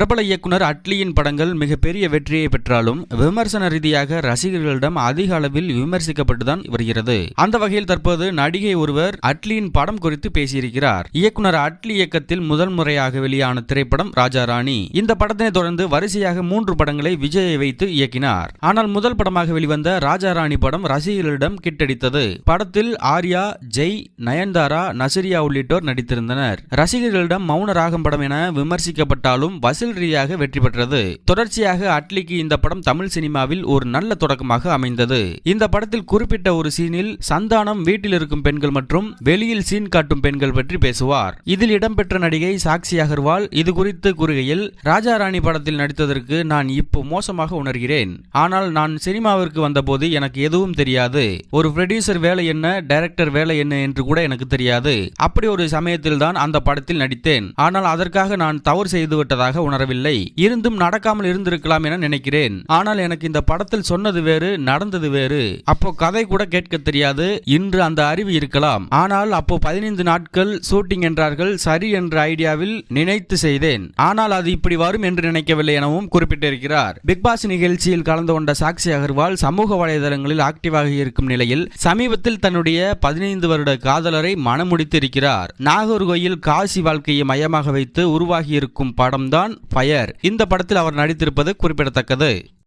பிரபல இயக்குனர் அட்லியின் படங்கள் மிகப்பெரிய வெற்றியை பெற்றாலும் விமர்சன ரீதியாக ரசிகர்களிடம் அதிக அளவில் விமர்சிக்கப்பட்டுதான் வருகிறது. அந்த வகையில் தற்போது நடிகை ஒருவர் அட்லியின் படம் குறித்து பேசியிருக்கிறார். இயக்குனர் அட்லி இயக்கத்தில் முதல் முறையாக வெளியான திரைப்படம் ராஜா ராணி இந்த படத்தினை தொடர்ந்து வரிசையாக மூன்று படங்களை விஜயை வைத்து இயக்கினார். ஆனால் முதல் படமாக வெளிவந்த ராஜா ராணி படம் ரசிகர்களிடம் கிட்டடித்தது. படத்தில் ஆர்யா ஜெய் நயன்தாரா நசரியா உள்ளிட்டோர் நடித்திருந்தனர். ரசிகர்களிடம் மௌன ராகம் படம் என விமர்சிக்கப்பட்டாலும் வசூல் ரீதியாக வெற்றி பெற்றது. தொடர்ச்சியாக அட்லிக்கு இந்த படம் தமிழ் சினிமாவில் ஒரு நல்ல தொடக்கமாக அமைந்தது. இந்த படத்தில் குறிப்பிட்ட ஒரு சீனில் சந்தானம் வீட்டில் இருக்கும் பெண்கள் மற்றும் வெளியில் சீன் காட்டும் பெண்கள் பற்றி பேசுவார். இதில் இடம்பெற்ற நடிகை சாக்சி அகர்வால் இது குறித்து கூறுகையில் ராஜா ராணி படத்தில் நடித்ததற்கு நான் இப்போ மோசமாக உணர்கிறேன். ஆனால் நான் சினிமாவிற்கு வந்தபோது எனக்கு எதுவும் தெரியாது. ஒரு ப்ரொடியூசர் வேலை என்ன டைரக்டர் வேலை என்ன என்று கூட எனக்கு தெரியாது. அப்படி ஒரு சமயத்தில் தான் அந்த படத்தில் நடித்தேன். ஆனால் அதற்காக நான் தவறு செய்து விட்டதாக உணரவில்லை இருந்தும் நடக்காமல் இருந்திருக்கலாம் என நினைக்கிறேன். ஆனால் எனக்கு இந்த படத்தில் சொன்னது வேறு நடந்தது வேறு. அப்போ கதை கூட கேட்க தெரியாது. இன்று அந்த அறிவு இருக்கலாம். ஆனால் அப்போ பதினைந்து நாட்கள் ஷூட்டிங் என்றார்கள். சரி என்ற ஐடியாவில் நினைத்து செய்தேன். ஆனால் அது இப்படி வரும் என்று நினைக்கவில்லை எனவும் குறிப்பிட்டிருக்கிறார். பிக் பாஸ் நிகழ்ச்சியில் கலந்து கொண்ட சாக்சி அகர்வால் சமூக வலைதளங்களில் ஆக்டிவாக இருக்கும் நிலையில் சமீபத்தில் தன்னுடைய பதினைந்து வருட காதலரை மணமுடித்து இருக்கிறார். நாகர்கோயில் காசி வாழ்க்கையை மையமாக வைத்து உருவாகி இருக்கும் படம்தான் ஃபயர் இந்த படத்தில் அவர் நடித்திருப்பது குறிப்பிடத்தக்கது.